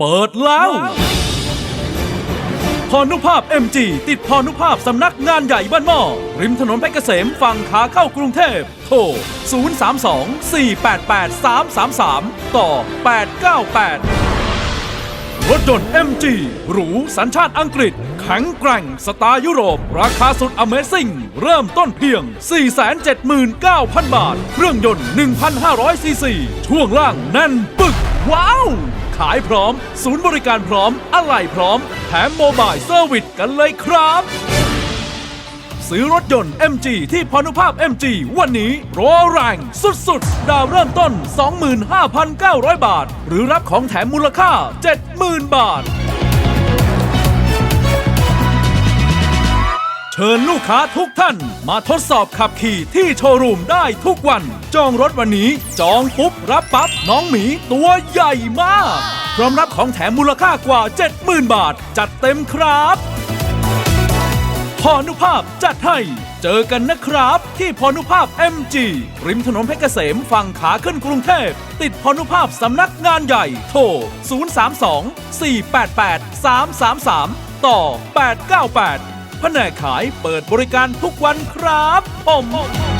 เปิดแล้วพรนุภาพ MG ติดพรนุภาพสำนักงานใหญ่บ้านหม้อริมถนนเพชรเกษมฝั่งขาเข้ากรุงเทพ โทร 032-488-333 ต่อ 898 รถยนต์ MG หรูสัญชาติอังกฤษ แข็งแกร่งสไตล์ยุโรป ราคาสุด Amazing เริ่มต้นเพียง 479,000 บาท เครื่องยนต์ 1,500ซีซีช่วงล่างแน่น ว้าว ขายพร้อม ศูนย์บริการพร้อม อะไหล่พร้อม แถมโมบายเซอร์วิสกันเลยครับ ซื้อรถยนต์ MG ที่พานุภาพ MG วันนี้โรแรงสุดๆ ดาวเริ่มต้น 25,900 บาท หรือรับของแถมมูลค่า 70,000 บาท เชิญลูกค้าทุกท่าน มาทดสอบขับขี่ที่โชว์รูมได้ทุกวัน จองรถวันนี้ จองปุ๊บ รับปั๊บ น้องหมีตัวใหญ่มาก พร้อมรับของแถมมูลค่ากว่า 70,000 บาท จัดเต็มครับพรนุภาพจัดให้เจอกันนะครับ ที่พรนุภาพ MG ริมถนนเพชรเกษมฝั่งขาขึ้นกรุงเทพ ติดพรนุภาพสำนักงานใหญ่ โทร 032 488 333 ต่อ 898 แผนกขายเปิดบริการทุกวันครับผม